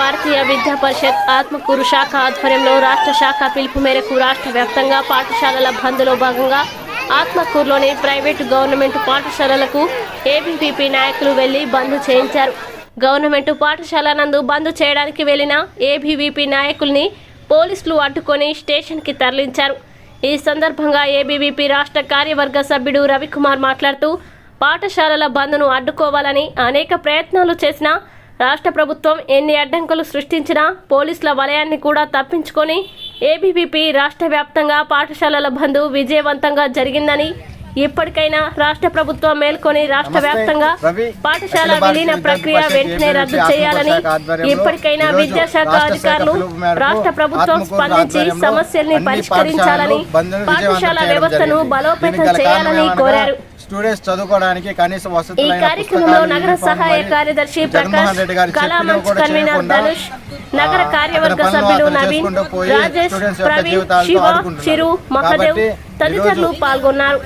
భారతీయ విద్యా పరిషత్ ఆత్మకూరు శాఖ ఆధ్వర్యంలో రాష్ట్ర శాఖ పిలుపు మేరకు రాష్ట్ర వ్యాప్తంగా పాఠశాలల బంద్లో భాగంగా ఆత్మకూరులోని ప్రైవేటు గవర్నమెంట్ పాఠశాలలకు ఏబీపీపీ నాయకులు వెళ్ళి బంద్ చేయించారు. గవర్నమెంట్ పాఠశాల నందు బంద్ చేయడానికి వెళ్ళిన ఏబీవీపీ నాయకుల్ని పోలీసులు అడ్డుకొని స్టేషన్కి తరలించారు. ఈ సందర్భంగా ఏబీవీపీ రాష్ట్ర కార్యవర్గ సభ్యుడు రవికుమార్ మాట్లాడుతూ పాఠశాలల బంద్ను అడ్డుకోవాలని అనేక ప్రయత్నాలు చేసినా రాష్ట్ర ప్రభుత్వం ఎన్ని అడ్డంకులు సృష్టించినా పోలీసుల వలయాన్ని కూడా తప్పించుకొని ఏబీవీపీ రాష్ట్ర వ్యాప్తంగా పాఠశాలల బంద్ విజయవంతంగా జరిగిందని ఇప్పటికైనా రాష్ట్ర ప్రభుత్వం మేల్కొని రాష్ట్ర వ్యాప్తంగా పాఠశాల విలీన ప్రక్రియ వెంటనే రద్దు చేయాలని ఇప్పటికైనా విద్యాశాఖ అధికారులు రాష్ట్ర ప్రభుత్వం స్పందించి సమస్యల్ని పరిష్కరించాలని పాఠశాల వ్యవస్థను. బలోపేతం చేయాలని కోరారు స్టూడెంట్స్ చదువుకోవడానికి కనీస ఈ వసతులైన కార్యక్రమంలో నగర సహాయ కార్యదర్శి ప్రకాష్ కళామంచ్ కన్వీనర్ ధనుష్ నగర కార్యవర్గ సభ్యులు నవీన్ రాజేష్ ప్రవీణ్ శివ. చిరు మహదేవ్ తదితరులు పాల్గొన్నారు